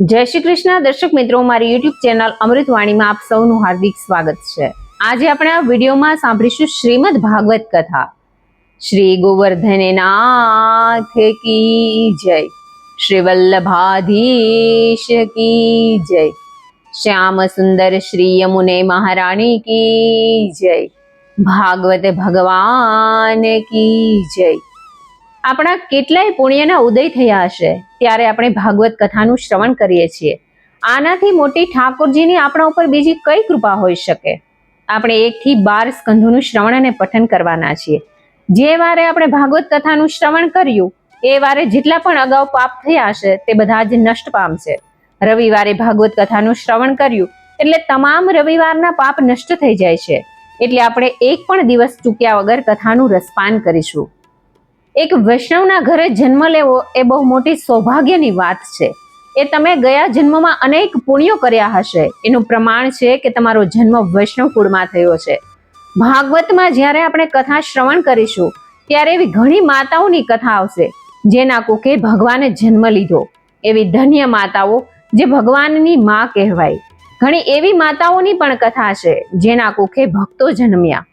જય શ્રી કૃષ્ણ. દર્શક મિત્રો, મારી યુટ્યુબ ચેનલ અમૃતવાણીમાં આપ સૌનું હાર્દિક સ્વાગત છે. આજે આપણે આ વિડીયોમાં સાંભળીશું શ્રીમદ ભાગવત કથા. શ્રી ગોવર્ધન નાથ કી જય. શ્રી વલ્લભાધીશ કી જય. શ્યામ સુંદર શ્રી યમુને મહારાણી કી જય. ભાગવત ભગવાન કી જય. આપણા કેટલાય પુણ્યના ઉદય થયા હશે, ત્યારે આપણે ભાગવત કથાનું શ્રવણ કરીએ છીએ. આનાથી મોટી ઠાકોરજીની આપણા ઉપર બીજી કઈ કૃપા હોઈ શકે? આપણે એકથી બાર સ્કંધોનું શ્રવણ અને પઠન કરવાના છીએ. જે વારે આપણે ભાગવત કથાનું શ્રવણ કર્યું, એ વારે જેટલા પણ અગાઉ પાપ થયા હશે, તે બધા જ નષ્ટ પામશે. રવિવારે ભાગવત કથાનું શ્રવણ કર્યું, એટલે તમામ રવિવારના પાપ નષ્ટ થઈ જાય છે. એટલે આપણે એક પણ દિવસ ચૂક્યા વગર કથાનું રસપાન કરીશું. એક વૈષ્ણવના ઘરે જન્મ લેવો એ બહુ મોટી સૌભાગ્યની વાત છે. એ તમે ગયા જન્મમાં અનેક પુણ્યો કર્યા હશે. એનું પ્રમાણ છે કે તમારો જન્મ વૈષ્ણવ કુળમાં થયો છે. ભાગવતમાં જ્યારે આપણે કથા શ્રવણ કરીશું, ત્યારે એવી ઘણી માતાઓની કથા આવશે, જેના કુકે ભગવાને જન્મ લીધો. એવી ધન્ય માતાઓ જે ભગવાનની માં કહેવાય. ઘણી એવી માતાઓની પણ કથા છે, જેના કુખે ભક્તો જન્મ્યા.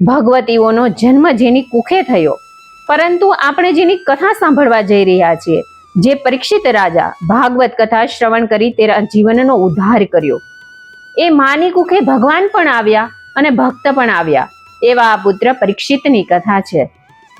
ભગવતીઓનો જન્મ જેની કુખે થયો. પરંતુ આપણે જેની કથા સાંભળવા જઈ રહ્યા છીએ, જે પરીક્ષિત રાજા ભાગવત કથા શ્રવણ કરી તેના જીવનનો ઉદ્ધાર કર્યો. એ માની કુખે ભગવાન પણ આવ્યા અને ભક્ત પણ આવ્યા. એવા આ પુત્ર પરીક્ષિતની કથા છે.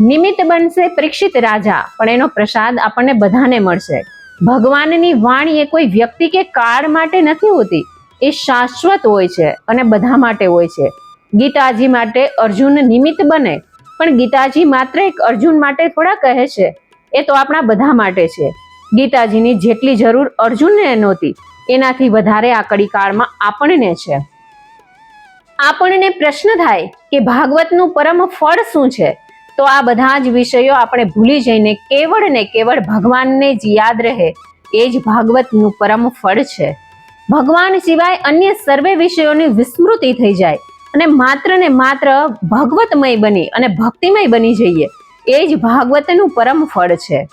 નિમિત્ત બનશે પરીક્ષિત રાજા, પણ એનો પ્રસાદ આપણને બધાને મળશે. ભગવાનની વાણી એ કોઈ વ્યક્તિ કે કાળ માટે નથી હોતી. એ શાશ્વત હોય છે અને બધા માટે હોય છે. ગીતાજી માટે અર્જુન નિમિત્ત બને પણ ગીતાજી માત્ર એક અર્જુન માટે થોડા કહે છે. એ તો આપણા બધા માટે છે. ગીતાજીની જેટલી જરૂર અર્જુનને નહોતી, એનાથી વધારે આ કડીકાળમાં આપણને છે. આપણને પ્રશ્ન થાય કે ભાગવતનું પરમ ફળ શું છે? તો આ બધા જ વિષયો આપણે ભૂલી જઈને કેવળ ને કેવળ ભગવાનને જ યાદ રહે, એ જ ભાગવતનું પરમ ફળ છે. ભગવાન સિવાય અન્ય સર્વે વિષયોની વિસ્મૃતિ થઈ જાય. અને માત્ર ને માત્ર ભગવતમય બની અને ભક્તિમય બની જઈએ. એ જ ભાગવતનું પરમ ફળ છે.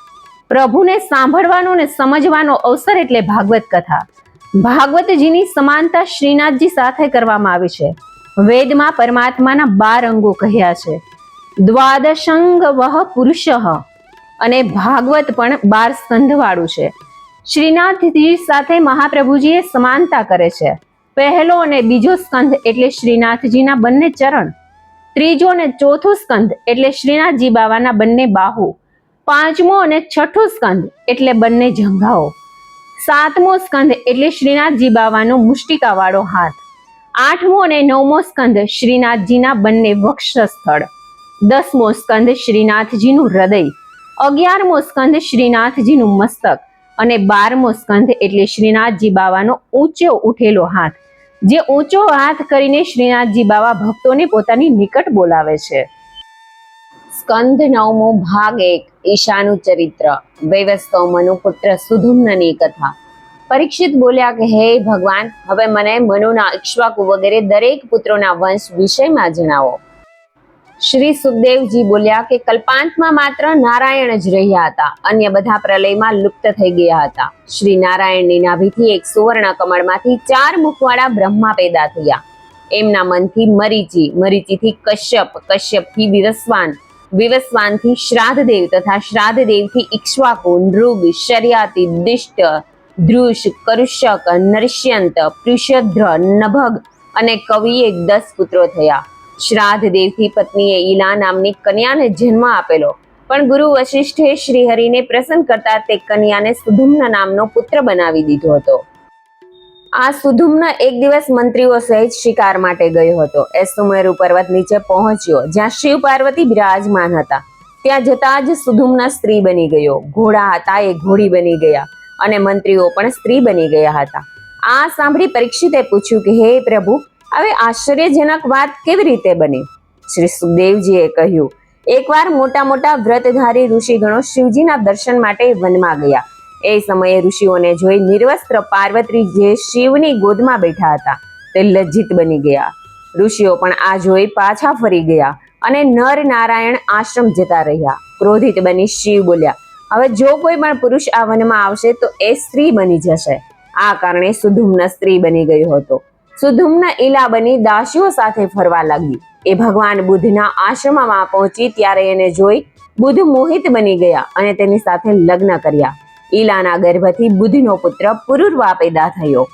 પ્રભુને સાંભળવાનો ને સમજવાનો અવસર એટલે ભાગવત કથા. ભાગવતજીની સમાનતા શ્રીનાથજી સાથે કરવામાં આવી છે. વેદમાં પરમાત્માના બાર અંગો કહ્યા છે. દ્વાદશંગ વહ પુરુષ અને ભાગવત પણ બાર સ્કંધવાળું છે. શ્રીનાથજી સાથે મહાપ્રભુજીએ સમાનતા કરે છે. પહેલો અને બીજો સ્કંધ એટલે શ્રીનાથજીના બંને ચરણ. ત્રીજો અને ચોથો સ્કંધ એટલે શ્રીનાથજી બાવાના બંને બાહુ. પાંચમો અને છઠ્ઠો સ્કંધ એટલે બંને જંઘાઓ. સાતમો સ્કંધ એટલે શ્રીનાથજી બાવાનો મુષ્ટિકાવાળો હાથ. આઠમો અને નવમો સ્કંધ શ્રીનાથજીના બંને વક્ષસ્થળ. દસમો સ્કંધ શ્રીનાથજીનું હૃદય. અગિયારમો સ્કંધ શ્રીનાથજીનું મસ્તક. અને બારમો સ્કંધ એટલે શ્રીનાથજી બાવાનો ઊંચો ઉઠેલો હાથ. જે ઊંચો હાથ કરીને શ્રીનાથજી બાવા ભક્તોને પોતાની નિકટ બોલાવે છે. સ્કંધ નવમો ભાગ એક, ઈશાનું ચરિત્ર. મનુ પુત્ર સુધુમ્નની કથા. પરીક્ષિત બોલ્યા કે, હે ભગવાન, હવે મને મનુના ઇક્ષ્વાકુ વગેરે દરેક પુત્રોના વંશ વિષયમાં જણાવો. શ્રી સુખદેવજી બોલ્યા કે કલ્પાંતમાં માત્ર નારાયણ જ રહ્યા હતા. અન્ય બધા પ્રલયમાં લુપ્ત થઈ ગયા હતા. શ્રી નારાયણની નાભીથી એક સુવર્ણ કમળમાંથી ચાર મુખવાળા બ્રહ્મા પેદા થયા. એમના મનથી મરીચી, મરીચીથી કશ્યપ, કશ્યપથી વિવસ્વાન વિવસ્વાનથી શ્રાદ્ધદેવ તથા શ્રાદ્ધદેવથી ઇક્ષ્વાકુ નૃગ શર્યાતિ, દિષ્ટ ધ્રુષ કરુષક નરિષ્યંત પૃષદ્ર નભગ અને કવિએ દસ પુત્રો થયા. શ્રાદ્ધ દેવથી પત્નીએ ઈલા નામની કન્યાને જન્મ આપેલો. પણ ગુરુ વશિષ્ઠે શ્રીહરિને પ્રસન્ન કરતા તે કન્યાને સુધુમ્ન નામનો પુત્ર બનાવી દીધો હતો. આ સુધુમ્ન એક દિવસ મંત્રીઓ સહિત શિકાર માટે ગયો હતો. એ સુમેરુ પર્વત નીચે પહોંચ્યો, જ્યાં શિવ પાર્વતી બિરાજમાન હતા. ત્યાં જતા જ સુધુમ્ન સ્ત્રી બની ગયો. ઘોડા હતા, એ ઘોડી બની ગયા અને મંત્રીઓ પણ સ્ત્રી બની ગયા હતા. આ સાંભળી પરીક્ષિતે પૂછ્યું કે, હે પ્રભુ હવે આશ્ચર્યજનક વાત કેવી રીતે બની? શ્રી સુખદેવજીએ કહ્યું, એકવાર મોટા મોટા વ્રતધારી ઋષિગણો શિવજીના દર્શન માટે વનમાં ગયા. એ સમયે ઋષિઓને જોઈ નિર્વસ્ત્ર પાર્વતી જે શિવની ગોદમાં બેઠા હતા, તે લજ્જિત બની ગયા. ઋષિઓ પણ આ જોઈ પાછા ફરી ગયા અને નર નારાયણ આશ્રમ જતા રહ્યા. ક્રોધિત બની શિવ બોલ્યા, હવે જો કોઈ પણ પુરુષ આ વનમાં આવશે તો એ સ્ત્રી બની જશે. આ કારણે સુધુમ્ન સ્ત્રી બની ગયો હતો. સુધુમ્ન ઈલા બની દાસીઓ સાથે ફરવા લાગી. એ ભગવાન બુદ્ધના આશ્રમમાં પહોંચી ત્યારે એને જોઈ બુદ્ધ મોહિત બની ગયા અને તેની સાથે લગ્ન કર્યા. ઈલાના ગર્ભથી બુદ્ધનો પુત્ર પુરુર્વા પેદા થયો.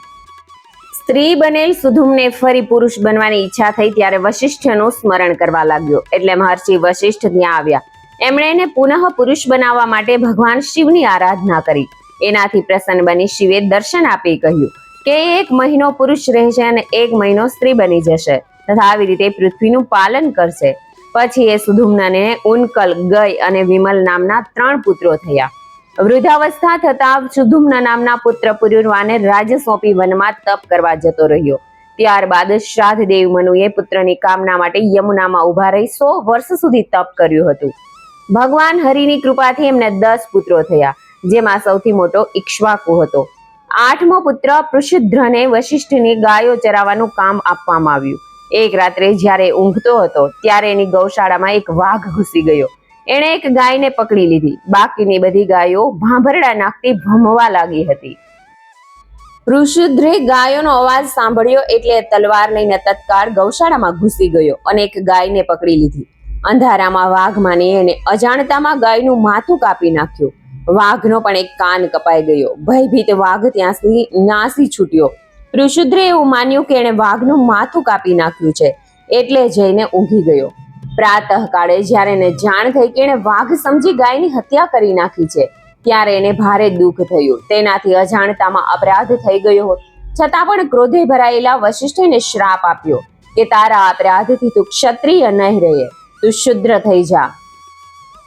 સ્ત્રી બનેલ સુધુમને ફરી પુરુષ બનવાની ઈચ્છા થઈ ત્યારે વશિષ્ઠનું સ્મરણ કરવા લાગ્યો. એટલે મહર્ષિ વશિષ્ઠ ત્યાં આવ્યા. એમણે એને પુનઃ પુરુષ બનાવવા માટે ભગવાન શિવની આરાધના કરી. એનાથી પ્રસન્ન બની શિવે દર્શન આપી કહ્યું. કે એક મહિનો પુરુષ રહેશે અને એક મહિનો સ્ત્રી બની જશે. તથા આવી રીતે પૃથ્વીનું પાલન કરશે. પછી એ સુધુમ્નાને ઉનકલ, ગય અને વિમલ નામના ત્રણ પુત્રો થયા. વૃદ્ધાવસ્થા થતા સુધુમ્ન નામના પુત્ર પુરુરવાને રાજ્ય સોંપી વનમાં તપ કરવા જતો રહ્યો. ત્યારબાદ શ્રાદ્ધ દેવ મનુએ પુત્રની કામના માટે યમુનામાં ઊભા રહી સો વર્ષ સુધી તપ કર્યું હતું. ભગવાન હરિની કૃપાથી એમને દસ પુત્રો થયા, જેમાં સૌથી મોટો ઇક્ષ્વાકુ હતો. આઠમો પુત્ર પૃષુદ્રને વશિષ્ઠની ગાયો ચરાવવાનું કામ આપવામાં આવ્યું. એક રાત્રે જ્યારે ઊંઘતો હતો, ત્યારે એની ગૌશાળામાં એક વાઘ ઘૂસી ગયો. એણે એક ગાયને પકડી લીધી. બાકીની બધી ગાયો ભાંભરડા નાખતી ભમવા લાગી હતી. ઋષુદ્રે ગાયોનો અવાજ સાંભળ્યો એટલે તલવાર લઈને તત્કાળ ગૌશાળામાં ઘૂસી ગયો અને એક ગાયને પકડી લીધી. અંધારામાં વાઘ માની એને અજાણતામાં ગાયનું માથું કાપી નાખ્યું. વાઘનો પણ એક કાન કપાઈ ગયો. ભયભીત વાઘ ત્યાંથી નાસી છૂટ્યો. ઋષુદ્રે એવું માન્યું કે એણે વાઘનું માથું કાપી નાખ્યું છે, એટલે જઈને ઊંઘી ગયો. પ્રાતઃ કાળે જ્યારે એને જાણ થઈ કે એણે વાઘ સમજી ગાયની હત્યા કરી નાખી છે, ત્યારે એને ભારે દુઃખ થયું. તેનાથી અજાણતામાં અપરાધ થઈ ગયો છતાં પણ ક્રોધે ભરાયેલા વશિષ્ઠને શ્રાપ આપ્યો કે તારા અપરાધથી તું ક્ષત્રિય નહીં રહે તું શુદ્ર થઈ જા.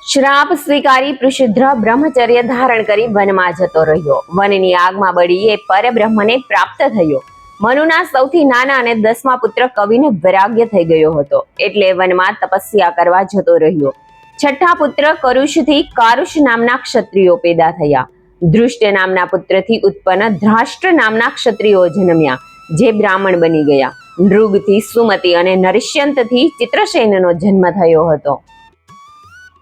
શ્રાપ સ્વીકારી પૃષુદ્ર બ્રહ્મચર્ય ધારણ કરી વનમાં જતો રહ્યો. વનની આગમાં બળી એ પરબ્રહ્મને પ્રાપ્ત થયો. મનુના સૌથી નાના અને દસમા પુત્ર કવિને વૈરાગ્ય થઈ ગયો હતો. એટલે વનમાં તપસ્યા કરવા જતો રહ્યો. છઠ્ઠા પુત્ર કરુષથી કારુષ નામના ક્ષત્રિયો પેદા થયા. દૃષ્ટ નામના પુત્રથી ઉત્પન્ન ધ્રાષ્ટ્ર નામના ક્ષત્રિયો જન્મ્યા, જે બ્રાહ્મણ બની ગયા. મૃગથી સુમતિ અને નરિષ્યંતથી ચિત્રસેનનો જન્મ થયો હતો.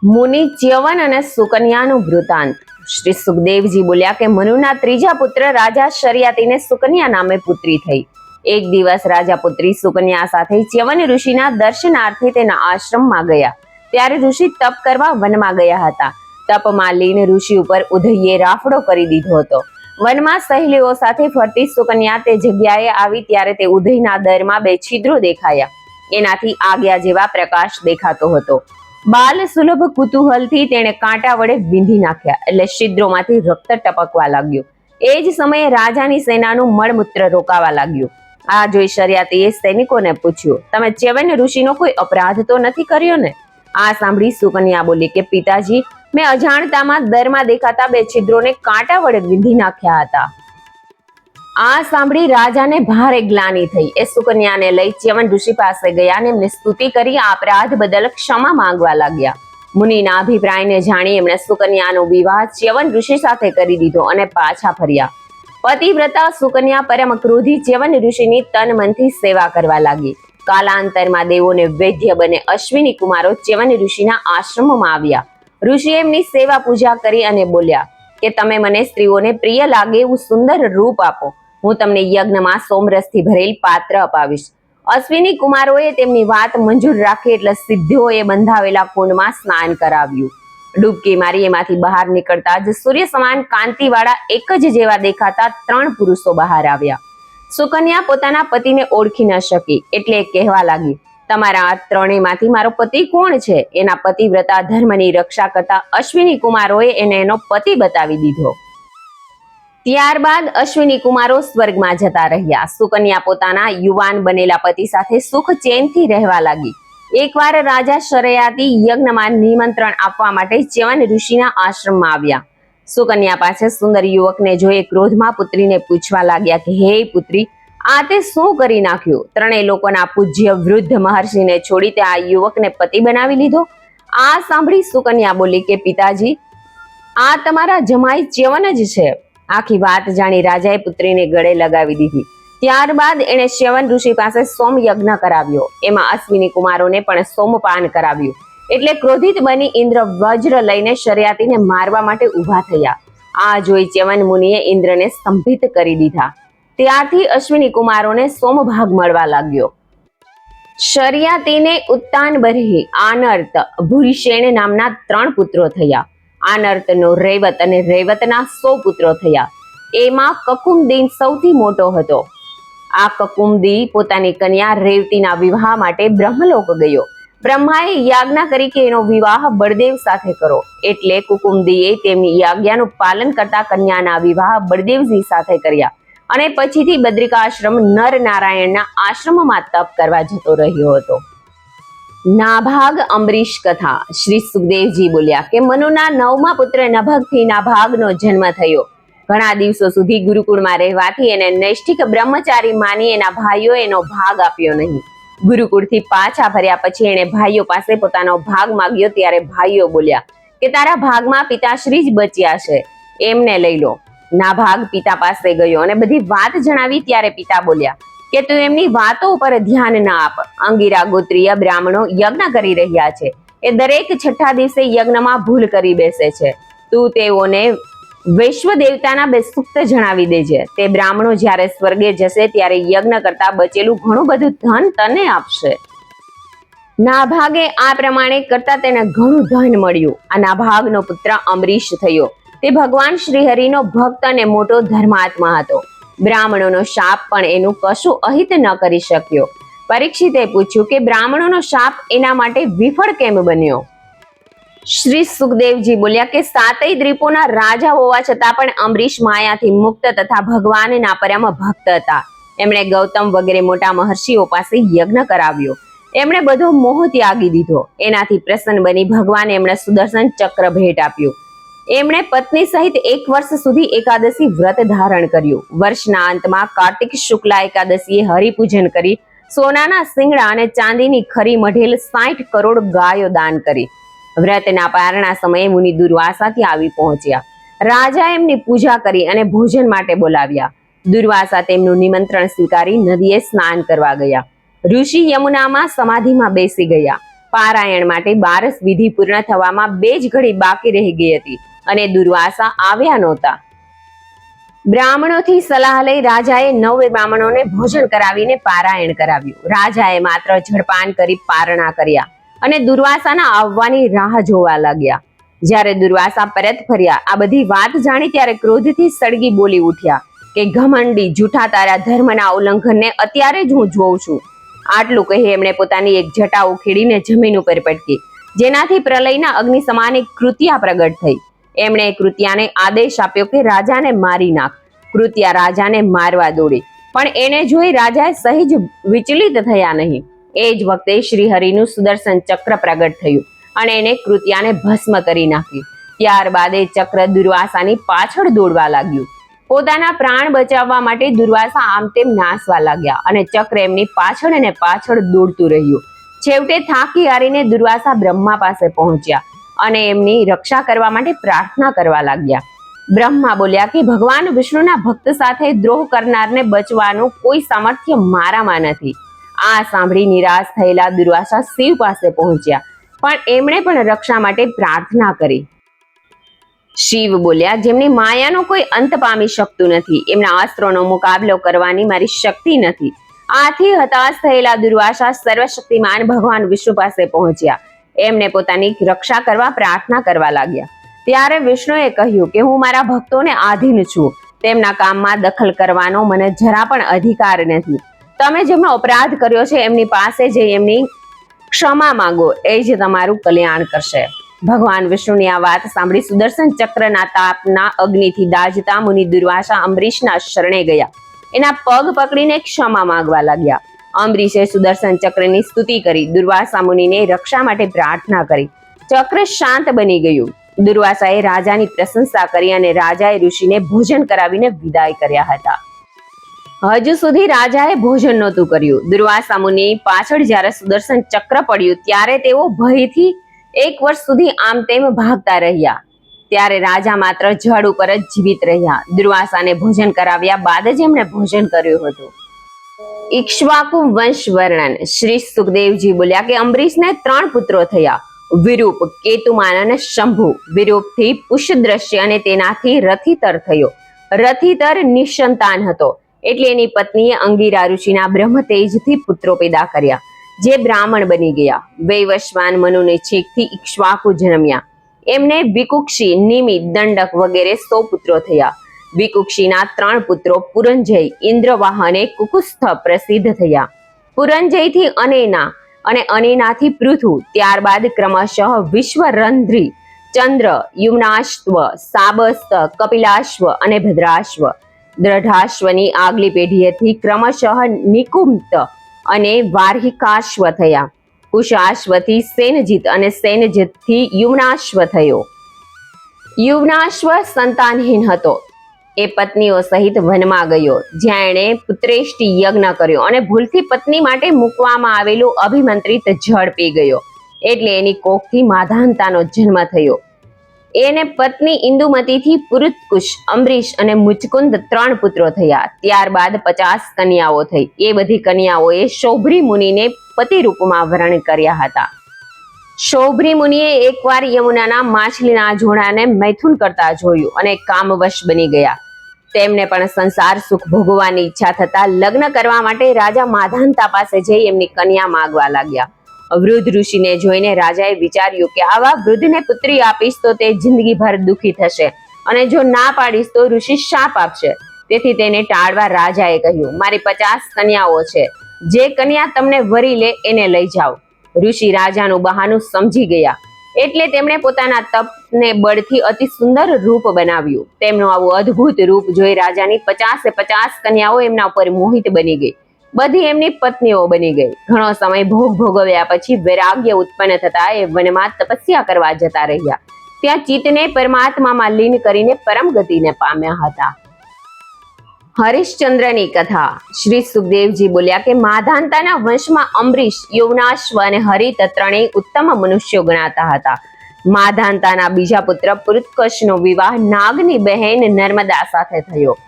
મુનિ ચ્યવન અને સુકન્યાનું વૃતાંત. શ્રી સુખદેવજી બોલ્યા કે મનુના ત્રીજા પુત્ર રાજા શરિયાતીને સુકન્યા નામે પુત્રી થઈ. એક દિવસ રાજા પુત્રી સુકન્યા સાથે ચ્યવન ઋષિના દર્શનાર્થે તેના આશ્રમમાં ગયા. ત્યારે ઋષિ તપ કરવા વનમાં ગયા હતા. તપમાં લીન ઋષિ ઉપર ઉધઈએ રાફડો કરી દીધો હતો. વનમાં સહેલીઓ સાથે ફરતી સુકન્યા તે જગ્યાએ આવી ત્યારે તે ઉધઈના દરમાં બે છિદ્રો દેખાયા. એનાથી આગ્યા જેવા પ્રકાશ દેખાતો હતો. બાલ સુલભ કુતૂહલથી તેણે કાંટા વડે વીંધી નાખ્યા એટલે છિદ્રોમાંથી રક્ત ટપકવા લાગ્યું. એ જ સમયે રાજાની સેનાનું મળમૂત્ર રોકાવા લાગ્યું. આ જોઈ શર્યાતીએ સૈનિકોને પૂછ્યું, તમે ચેવન ઋષિનો કોઈ અપરાધ તો નથી કર્યો ને? આ સાંભળી સુકન્યા બોલી કે, પિતાજી, મેં અજાણતામાં દરમાં દેખાતા બે છિદ્રોને કાંટા વડે વીંધી નાખ્યા હતા. આ સાંભળી રાજાને ભારે ગ્લાની થઈ. એ સુકન્યાને લઈ ચ્યવન ઋષિ પાસે ગયા અને એમને સ્તુતિ કરી આ અપરાધ બદલ ક્ષમા માંગવા લાગ્યા. મુનિના અભિપ્રાયને જાણી એમણે સુકન્યાનો વિવાહ ચ્યવન ઋષિ સાથે કરી દીધો અને પાછા ફર્યા. પતિવ્રતા સુકન્યા પરમ ક્રોધી ચ્યવન ઋષિની તન મનથી સેવા કરવા લાગી. કાલાંતરમાં દેવોને વૈદ્ય બને અશ્વિની કુમારો ચ્યવન ઋષિના આશ્રમમાં આવ્યા. ઋષિ એમની સેવા પૂજા કરી અને બોલ્યા, કે તમે મને સ્ત્રીઓને પ્રિય લાગે એવું સુંદર રૂપ આપો. હું તમને યજ્ઞમાં સોમરસથી ભરેલ પાત્ર અપાવીશ. અશ્વિની કુમારોએ તેમની વાત મંજૂર રાખી એટલે સિદ્ધિઓએ બંધાવેલા કુંડમાં સ્નાન કરાવ્યું. ડૂબકી મારી એમાંથી બહાર નીકળતા જ સૂર્ય સમાન કાંતિવાળા એક જ જેવા દેખાતા ત્રણ પુરુષો બહાર આવ્યા. સુકન્યા પોતાના પતિને ઓળખી ન શકી, એટલે કહેવા લાગી, તમારા આ ત્રણેયમાંથી મારો પતિ કોણ છે? એના પતિવ્રતા ધર્મની રક્ષા કરતા અશ્વિની કુમારોએ એને એનો પતિ બતાવી દીધો. ત્યારબાદ અશ્વિની કુમારો સ્વર્ગમાં જતા રહ્યા. સુકન્યા પોતાના યુવાન બનેલા પતિ સાથે સુખ ચેનથી રહેવા લાગી. એકવાર રાજા શરયાતી યજ્ઞમાં નિમંત્રણ આપવા માટે ચ્યવન ઋષિના આશ્રમમાં આવ્યા. સુકન્યા પાસે સુંદર યુવકને જોઈ ક્રોધમાં પુત્રીને પૂછવા લાગ્યા કે, હે પુત્રી, આ તે શું કરી નાખ્યું? ત્રણેય લોકોના પૂજ્ય વૃદ્ધ મહર્ષિને છોડી તે આ યુવકને પતિ બનાવી લીધો? આ સાંભળી સુકન્યા બોલી કે, પિતાજી, આ તમારા જમાઈ ચ્યવન જ છે. આખી વાત જાણી રાજાએ પુત્રીને ગળે લગાવી દીધી. ત્યારબાદ એણે શ્યવન ઋષિ પાસે સોમ યજ્ઞ કરાવ્યો. એમાં અશ્વિની કુમારોને પણ સોમપાન કરાવ્યું. એટલે ક્રોધિત બની ઇન્દ્ર વજ્ર લઈને શર્યાતીને મારવા માટે ઊભા થયા. આ જોઈ ચ્યવન મુનિએ ઇન્દ્રને સ્તંભિત કરી દીધા. ત્યારથી અશ્વિની કુમારોને સોમભાગ મળવા લાગ્યો. શર્યાતીને ઉત્તાન બરહી, આનર્ત, ભૂરિશેણ નામના ત્રણ પુત્રો થયા. આનર્તનો રૈવત અને રૈવતના સો પુત્રો થયા. એમાં કકુમદીન સૌથી મોટો હતો. આ કકુમદી પોતાની કન્યા રેવતીના વિવાહ માટે બ્રહ્મલોક ગયો. બ્રહ્માએ યાજ્ઞા કરી કે એનો વિવાહ બળદેવ સાથે કરો. એટલે કુકુમદીએ તેમની યાજ્ઞાનું પાલન કરતા કન્યાના વિવાહ બળદેવજી સાથે કર્યા. અને પછીથી બદ્રિકાશ્રમ નર નારાયણના આશ્રમમાં તપ કરવા જતો રહ્યો હતો. નાભાગ અમરીશ કથા. શ્રી સુખદેવજી બોલ્યા કે, મનુના નવમા પુત્ર નભગથી નાભાગનો જન્મ થયો. ઘણા દિવસો સુધી ગુરુકુળમાં રહેવાથી એને નૈષ્ઠિક બ્રહ્મચારી માની એના ભાઈઓ એનો ભાગ આપ્યો નહીં. ગુરુકુળથી પાછા ફર્યા પછી એણે ભાઈઓ પાસે પોતાનો ભાગ માંગ્યો ત્યારે ભાઈઓ બોલ્યા કે, તારા ભાગમાં પિતાશ્રી જ બચ્યા છે. એમને લઈ લો. નાભાગ પિતા પાસે ગયો અને બધી વાત જણાવી ત્યારે પિતા બોલ્યા કે તું એમની વાતો ઉપર ધ્યાન ના આપ. અંગીરા ગોત્રીય બ્રાહ્મણો યજ્ઞ કરી રહ્યા છે. એ દરેક છઠ્ઠા દિવસે યજ્ઞમાં ભૂલ કરી બેસે છે. તું તેઓને વિશ્વ દેવતાના બે સૂક્ત જણાવી દેજે. તે બ્રાહ્મણો જ્યારે સ્વર્ગે જશે ત્યારે યજ્ઞ કરતા બચેલું ઘણું બધું ધન તને આપશે. નાભાગે આ પ્રમાણે કરતા તેને ઘણું ધન મળ્યું. આ નાભાગનો પુત્ર અમરીશ થયો. તે ભગવાન શ્રીહરિનો ભક્ત અને મોટો ધર્માત્મા હતો. બ્રાહ્મણોનો શાપ પણ એનું કશું અહિત ન કરી શક્યો. પરીક્ષિતે પૂછ્યું કે બ્રાહ્મણોનો શાપ એના માટે વિફળ કેમ બન્યો? શ્રી સુખદેવજી બોલ્યા કે સાતય દ્વીપોના રાજા હોવા છતાં પણ અમરીશ માયાથી મુક્ત તથા ભગવાનના પરમ ભક્ત હતા. એમણે ગૌતમ વગેરે મોટા મહર્ષિઓ પાસે યજ્ઞ કરાવ્યો. એમણે બધો મોહ ત્યાગી દીધો. એનાથી પ્રસન્ન બની ભગવાને એમણે સુદર્શન ચક્ર ભેટ આપ્યું. એમણે પત્ની સહિત એક વર્ષ સુધી એકાદશી વ્રત ધારણ કર્યું. વર્ષના અંતમાં કાર્તિક શુક્લા એકાદશીએ હરિપૂજન કરી, સોનાના સિંગડા અને ચાંદીની ખરી મઢેલ સાઠ કરોડ ગાયો દાન કરી. વ્રતના પારણા સમયે મુનિ દુર્વાસાથી આવી પહોંચ્યા. રાજા એમની પૂજા કરી અને ભોજન માટે બોલાવ્યા. દુર્વાસા તેમનું નિમંત્રણ સ્વીકારી નદીએ સ્નાન કરવા ગયા. ઋષિ યમુનામાં સમાધિમાં બેસી ગયા. પારાયણ માટે બારસ વિધિ પૂર્ણ થવામાં બે જ ઘડી બાકી રહી ગઈ હતી. અને દુર્વાસા આવ્યા નહોતા. બ્રાહ્મણોથી સલાહ લઈ રાજાએ નવ બ્રાહ્મણોને ભોજન કરાવીને પારાયણ કરાવ્યું. રાજાએ માત્ર જળપાન કરી પારણા કર્યા અને દુર્વાસાના આવવાની રાહ જોવા લાગ્યા. જ્યારે દુર્વાસા પરત ફર્યા, આ બધી વાત જાણી ત્યારે ક્રોધથી સળગી બોલી ઉઠ્યા કે, ઘમંડી, જૂઠા તારા ધર્મના ઉલ્લંઘનને અત્યારે જ હું જોઉં છું. આટલું કહી એમણે પોતાની એક જટા ઉખેડીને જમીન ઉપર પટકી, જેનાથી પ્રલયના અગ્નિ સમાન એક કૃત્યા પ્રગટ થઈ. એમણે કૃત્યાને આદેશ આપ્યો કે રાજાને મારી નાખ. કૃત્યા રાજાને મારવા દોડી. પણ એને જોઈ રાજા સહેજ વિચલિત થયા નહીં. એ જ વખતે શ્રી સુદર્શન ચક્ર પ્રગટ થયું અને એને કૃત્યાને ભસ્મ કરી નાખ્યું. ત્યારબાદ એ ચક્ર દુર્વાસાની પાછળ દોડવા લાગ્યું. પોતાના પ્રાણ બચાવવા માટે દુર્વાસા આમ તેમ નાસવા લાગ્યા અને ચક્ર એમની પાછળ અને પાછળ દોડતું રહ્યું. છેવટે થાકી હારીને દુર્વાસા બ્રહ્મા પાસે પહોંચ્યા. અને એમની રક્ષા કરવા માટે પ્રાર્થના કરવા લાગ્યા. બ્રહ્મા બોલ્યા કે, ભગવાન વિષ્ણુના ભક્ત સાથે દ્રોહ કરનારને બચવાનું કોઈ સામર્થ્ય મારામાં નથી. આ સાંભળી નિરાશ થયેલા દુર્વાસા શિવ પાસે પહોંચ્યા, પણ એમણે પણ રક્ષા માટે પ્રાર્થના કરી. શિવ બોલ્યા, જેમની માયાનો કોઈ અંત પામી શકતું નથી, એમના અસ્ત્રોનો મુકાબલો કરવાની મારી શક્તિ નથી. આથી હતાશ થયેલા દુર્વાસા સર્વશક્તિમાન ભગવાન વિષ્ણુ પાસે પહોંચ્યા. એમને પોતાની રક્ષા કરવા પ્રાર્થના કરવા લાગ્યા. ત્યારે વિષ્ણુએ કહ્યું કે હું મારા ભક્તોને આધીન છું. તેમના કામમાં દખલ કરવાનો મને જરા પણ અધિકાર નથી. તમે જેમનો અપરાધ કર્યો છે, એમની પાસે જઈ એમની ક્ષમા માંગો. એ જ તમારું કલ્યાણ કરશે. ભગવાન વિષ્ણુની આ વાત સાંભળી સુદર્શન ચક્રના તાપના અગ્નિથી દાજતા મુનિ દુર્વાસા અંબરીશના શરણે ગયા. એના પગ પકડીને ક્ષમા માંગવા લાગ્યા. અંબરીશે સુદર્શન ચક્રની સ્તુતિ કરી. દુર્વાસા મુનિને રક્ષા માટે પ્રાર્થના કરી. ચક્ર શાંત બની ગયું. દુર્વાસાએ રાજાની પ્રશંસા કરી અને રાજાએ ઋષિને ભોજન કરાવીને વિદાય કર્યા હતા. હજુ સુધી રાજાએ ભોજન નહોતું કર્યું. દુર્વાસા મુનિ પાછળ જ્યારે સુદર્શન ચક્ર પડ્યું, ત્યારે તેઓ ભયથી એક વર્ષ સુધી આમ તેમ ભાગતા રહ્યા. ત્યારે રાજા માત્ર જળ ઉપર જ જીવિત રહ્યા. દુર્વાસાને ભોજન કરાવ્યા બાદ જ એમણે ભોજન કર્યું હતું. ઈક્ષ્વાકુ વંશ વર્ણન શ્રી સુખદેવજી બોલ્યા કે અંબરીશને ત્રણ પુત્રો થયા. વિરૂપ કેતુમાન અને શંભુ. વિરૂપથી પુષ્યદ્રશ્ય અને તેનાથી રથિતર થયો. રથિતર નિસંતાન હતો. એટલે એની પત્નીએ અંગીરા ઋષિના બ્રહ્મ તેજથી પુત્રો પેદા કર્યા, જે બ્રાહ્મણ બની ગયા. વૈવસ્વાન મનુને છેકથી ઇક્ષ્વાકુ જન્મ્યા. એમને વિકુક્ષી, નિમિત, દંડક વગેરે સો પુત્રો થયા. વિકુક્ષીના ત્રણ પુત્રો પુરંજય ઇન્દ્રવાહ અને કુકુસ્થ પ્રસિદ્ધ થયા. પુરંજયથી અનેના અને અનેનાથી પૃથુ, ત્યારબાદ ક્રમશઃ વિશ્વરંધ્રી, ચંદ્ર, યુમનાશ્વ, સાબસ્ત, કપિલાશ્વ અને ભદ્રાશ્વ. દ્રઢાશ્વની આગલી પેઢીએથી ક્રમશઃ નિકુંત અને વાર્હિકાશ્વ થયા. કુશાશ્વથી સેનજીત અને સેનજીતથી યુમનાશ્વ થયો. યુવનાશ્વ સંતાનહીન હતો. એ પત્નીઓ સહિત વનમાં ગયો. જ્યાં એણે પુત્રેષ્ટિ યજ્ઞ કર્યો અને ભૂલથી પત્ની માટે મૂકવામાં આવેલું અભિમંત્રિત જળ પી ગયો. એટલે એની કોખથી માધાનતાનો જન્મ થયો. એને પત્ની ઇન્દુમતીથી પુરુતકુશ, અમરીશ અને મુચકુંદ ત્રણ પુત્રો થયા. ત્યારબાદ પચાસ કન્યાઓ થઈ. એ બધી કન્યાઓએ શોભરી મુનિને પતિ રૂપમાં વરણ કર્યા હતા. શોભરી મુનિએ એકવાર યમુનાના માછલીના જોડાને મૈથુન કરતા જોયું અને કામવશ બની ગયા. તેમને પણ સંસાર સુખ ભોગવવાની ઈચ્છા થતા લગ્ન કરવા માટે રાજા માધાનતા પાસે જઈ એમની કન્યા માગવા લાગ્યા. વૃદ્ધ ઋષિને જોઈને રાજાએ વિચાર્યું કે આવા વૃદ્ધને પુત્રી આપીશ તો તે જિંદગીભર દુખી થશે અને જો ના પાડીશ તો ઋષિ શાપ આપશે. તેથી તેને ટાળવા રાજાએ કહ્યું, મારી પચાસ કન્યાઓ છે. જે કન્યા તમને વરી લે એને લઈ જાઓ. ઋષિ રાજાનું બહાનું સમજી ગયા. એટલે તેમણે પોતાના તપને બળથી અતિ સુંદર રૂપ બનાવ્યું. તેમનું આવું અદ્ભુત રૂપ જોઈ રાજાની પચાસે પચાસ કન્યાઓ એમના ઉપર મોહિત બની ગઈ. બધી એમની પત્નીઓ બની ગઈ. ઘણો સમય ભોગ ભોગવ્યા પછી વૈરાગ્ય ઉત્પન્ન થતા એ વનમાં તપસ્યા કરવા જતા રહ્યા. ત્યાં ચિત્તને પરમાત્મામાં લીન કરીને પરમ ગતિને પામ્યા હતા. હરિશ્ચંદ્રની કથા. શ્રી સુખદેવજી બોલ્યા કે, માધાનતાના વંશમાં અમરીશ યૌનાશ્વ અને હરિત ત્રણેય ઉત્તમ મનુષ્યો ગણાતા હતા. માધાનતાના બીજા પુત્ર પુરુત્કશનો વિવાહ નાગની બહેન નર્મદા સાથે થયો.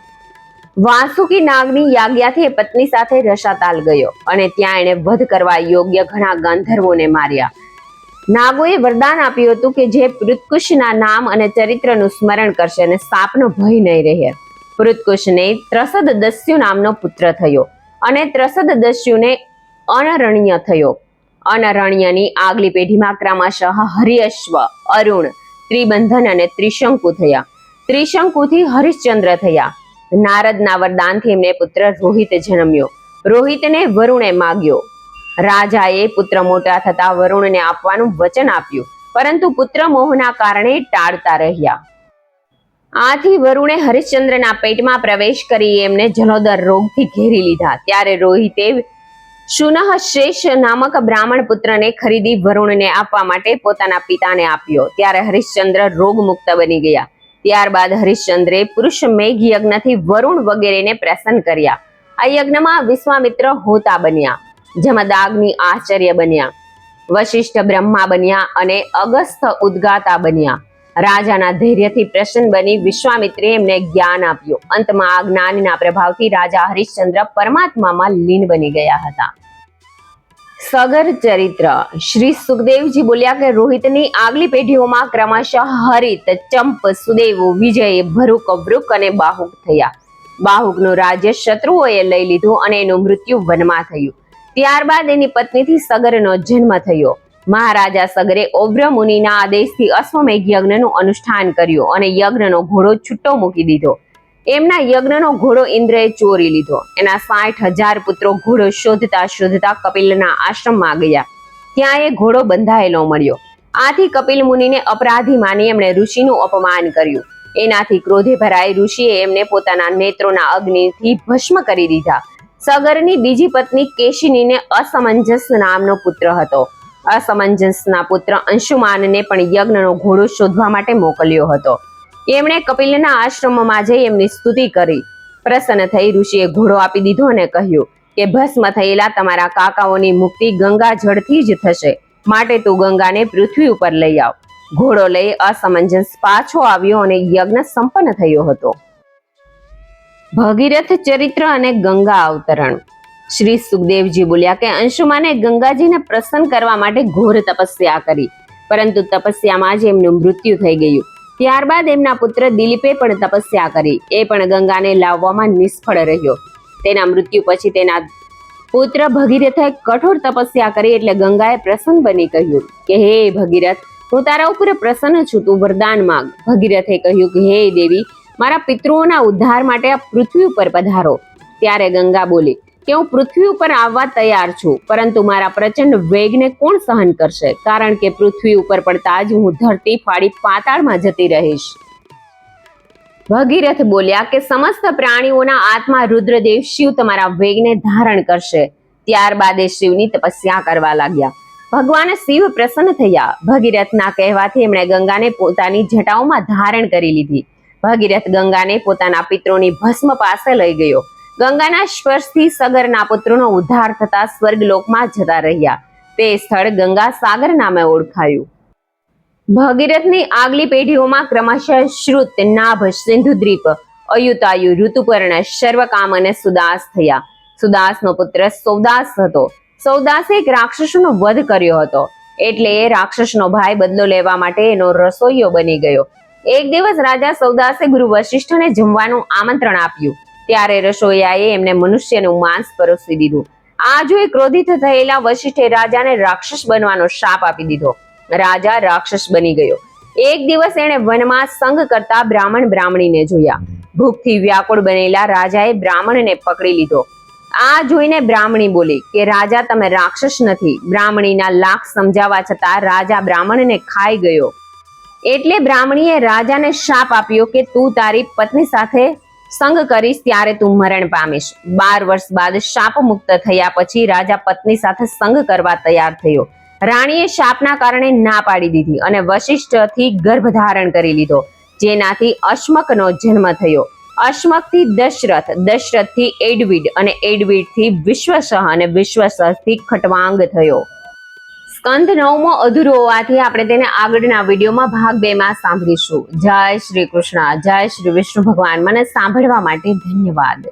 વાસુકી નાગની યાજ્ઞાથી એ પત્ની સાથે રસાતાલ ગયો અને ત્યાં એણે વધ કરવા યોગ્ય ઘણા ગંધર્વોને માર્યા. નાગોએ વરદાન આપ્યું હતું કે, જે પૃથકુશના નામ અને ચરિત્રનું સ્મરણ કરશે અને સાપનો ભય નહીં રહે. પૃથકુશને ત્રસદ દસ્યુ નામનો પુત્ર થયો અને ત્રસદ દસ્યુને અનરણ્ય થયો. અનરણ્યની આગલી પેઢીમાં ક્રમશઃ હરિયશ્વ, અરુણ, ત્રિબંધન અને ત્રિશંકુ થયા. ત્રિશંકુથી હરિશ્ચંદ્ર થયા. નારદના વરદાનથી એમને પુત્ર રોહિત જન્મ્યો. રોહિતને વરુણે માગ્યો. રાજાએ પુત્ર મોટા થતા વરુણને આપવાનું વચન આપ્યું, પરંતુ પુત્ર મોહના કારણે ટાળતા રહ્યા. આથી વરુણે હરિશ્ચંદ્રના પેટમાં પ્રવેશ કરી એમને જલોદર રોગથી ઘેરી લીધા. ત્યારે રોહિતે શુનઃ શેષ નામક બ્રાહ્મણ પુત્રને ખરીદી વરુણને આપવા માટે પોતાના પિતાને આપ્યો. ત્યારે હરિશ્ચંદ્ર રોગમુક્ત બની ગયા. ત્યારબાદ હરિશ્ચંદ્રે પુરુષ મેઘ યજ્ઞથી વરુણ વગેરેને પ્રસન્ન કર્યા. આ યજ્ઞમાં વિશ્વામિત્ર હોતા બન્યા, જેમાં જમદાગ્નિ આચાર્ય બન્યા, વશિષ્ઠ બ્રહ્મા બન્યા અને અગસ્થ ઉદ્ગાતા બન્યા. રાજાના ધૈર્યથી પ્રસન્ન બની વિશ્વામિત્રે એમને જ્ઞાન આપ્યું. અંતમાં આ જ્ઞાનના પ્રભાવથી રાજા હરિશ્ચંદ્ર પરમાત્મામાં લીન બની ગયા હતા. સગર ચરિત્ર. શ્રી સુખદેવજી બોલ્યા કે, રોહિતની આગલી પેઢીઓમાં ક્રમશઃ હરિત, ચંપ, સુદેવ, વિજય, ભરૂક, વૃક અને બાહુક થયા. બાહુકનું રાજ્ય શત્રુઓએ લઈ લીધું અને એનું મૃત્યુ વનમાં થયું. ત્યારબાદ એની પત્નીથી સગરનો જન્મ થયો. મહારાજા સગરે ઓવ્ર મુનિના આદેશથી અશ્વમેઘ યજ્ઞનું અનુષ્ઠાન કર્યું અને યજ્ઞનો ઘોડો છૂટો મૂકી દીધો. એમના યજ્ઞનો ઘોડો ઇન્દ્રએ ચોરી લીધો. એના સાઠ હજાર પુત્રો ઘોડો શોધતા શોધતા કપિલના આશ્રમમાં ગયા. ત્યાં એ ઘોડો બંધાયેલો મળ્યો. આથી કપિલ મુનિને અપરાધી માની એમણે ઋષિનું અપમાન કર્યું. એનાથી ક્રોધે ભરાઈ ઋષિએ એમને પોતાના નેત્રોના અગ્નિથી ભસ્મ કરી દીધા. સગરની બીજી પત્ની કેશિનીને અસમંજસ નામનો પુત્ર હતો. અસમંજસના પુત્ર અંશુમાનને પણ યજ્ઞનો ઘોડો શોધવા માટે મોકલ્યો હતો. એમણે કપિલના આશ્રમમાં જઈ એમની સ્તુતિ કરી. પ્રસન્ન થઈ ઋષિએ ઘોડો આપી દીધો અને કહ્યું કે, ભસ્મ થયેલા તમારા કાકાઓની મુક્તિ ગંગા જળથી જ થશે. માટે તું ગંગાને પૃથ્વી ઉપર લઈ આવ. ઘોડો લઈ અસમંજસ પાછો આવ્યો અને યજ્ઞ સંપન્ન થયો હતો. ભગીરથ ચરિત્ર અને ગંગા અવતરણ. શ્રી સુખદેવજી બોલ્યા કે અંશુમાને ગંગાજીને પ્રસન્ન કરવા માટે ઘોર તપસ્યા કરી. પરંતુ તપસ્યામાં જ એમનું મૃત્યુ થઈ ગયું. ત્યારબાદ એમના પુત્ર દિલીપે પણ તપસ્યા કરી. એ પણ ગંગાને લાવવામાં નિષ્ફળ રહ્યો. તેના મૃત્યુ પછી તેના પુત્ર ભગીરથે કઠોર તપસ્યા કરી એટલે ગંગાએ પ્રસન્ન બની કહ્યું કે, હે ભગીરથ, હું તારા ઉપર પ્રસન્ન છું. તું વરદાન માંગ. ભગીરથે કહ્યું કે, હે દેવી, મારા પિતૃઓના ઉદ્ધાર માટે આ પૃથ્વી ઉપર પધારો. ત્યારે ગંગા બોલી કે હું પૃથ્વી ઉપર આવવા તૈયાર છું, પરંતુ મારા પ્રચંડ વેગને કોણ સહન કરશે? કારણ કે પૃથ્વી ઉપર પડતા જ હું ધરતી ફાડી પાતાળમાં જતી રહીશ. ભગીરથ બોલ્યા કે સમસ્ત પ્રાણીઓના આત્મા રુદ્રદેવ શિવ તમારા વેગને ધારણ કરશે. ત્યારબાદ એ શિવની તપસ્યા કરવા લાગ્યા. ભગવાન શિવ પ્રસન્ન થયા. ભગીરથના કહેવાથી એમણે ગંગાને પોતાની જટાઓમાં ધારણ કરી લીધી. ભગીરથ ગંગાને પોતાના પિત્રોની ભસ્મ પાસે લઈ ગયો. ગંગાના સ્પર્શથી સગરના પુત્રનો ઉદ્ધાર થતા સ્વર્ગલોકમાં જતા રહ્યા. તે સ્થળ ગંગા સાગર નામે ઓળખાયું. ભગીરથની આગલી પેઢીઓમાં ક્રમશઃ શ્રુત, નાભ સિંધુદ્રીપ અયુતાયુ, ઋતુપર્ણ, સર્વકામ અને સુદાસ થયા. સુદાસનો પુત્ર સૌદાસ હતો. સૌદાસે એક રાક્ષસનો વધ કર્યો હતો. એટલે એ રાક્ષસનો ભાઈ બદલો લેવા માટે એનો રસોઈયો બની ગયો. એક દિવસ રાજા સૌદાસે ગુરુ વશિષ્ઠને જમવાનું આમંત્રણ આપ્યું. ત્યારે રસોઈયાએ એમને મનુષ્યનું માંસ પરોસી દીધું. આ ક્રોધિત થયેલા વશિષ્ઠે રાજાને રાક્ષસ બનવાનો શાપ આપી દીધો. રાજા રાક્ષસ બની ગયો. એક દિવસ એણે વનમાં સંગ કરતા બ્રાહ્મણ બ્રાહ્મણીને જોયા. ભૂખથી વ્યાકુળ બનેલા રાજાએ બ્રાહ્મણને પકડી લીધો. આ જોઈને બ્રાહ્મણી બોલી કે, રાજા, તમે રાક્ષસ નથી. બ્રાહ્મણીના લાખ સમજાવવા છતાં રાજા બ્રાહ્મણને ખાઈ ગયો. એટલે બ્રાહ્મણીએ રાજાને શાપ આપ્યો કે, તું તારી પત્ની સાથે સંગ કરીશ ત્યારે તું મરણ પામીશ. બાર વર્ષ બાદ શાપ મુક્ત થયા પછી રાજા પત્ની સાથે સંગ કરવા તૈયાર થયો. રાણીએ શાપના કારણે ના પાડી દીધી અને વશિષ્ઠથી ગર્ભ ધારણ કરી લીધો, જેનાથી અશ્મકનો જન્મ થયો. અશ્મકથી દશરથ, દશરથથી એડવિડ અને એડવિડથી વિશ્વસહ અને વિશ્વસહથી ખટવાંગ થયો. સ્કંદ નવમો અધૂરો હોવાથી આપણે તેને આગળના વિડીયોમાં ભાગ બે માં સાંભળીશું. જય શ્રી કૃષ્ણ. જય શ્રી વિષ્ણુ ભગવાન. મને સાંભળવા માટે ધન્યવાદ.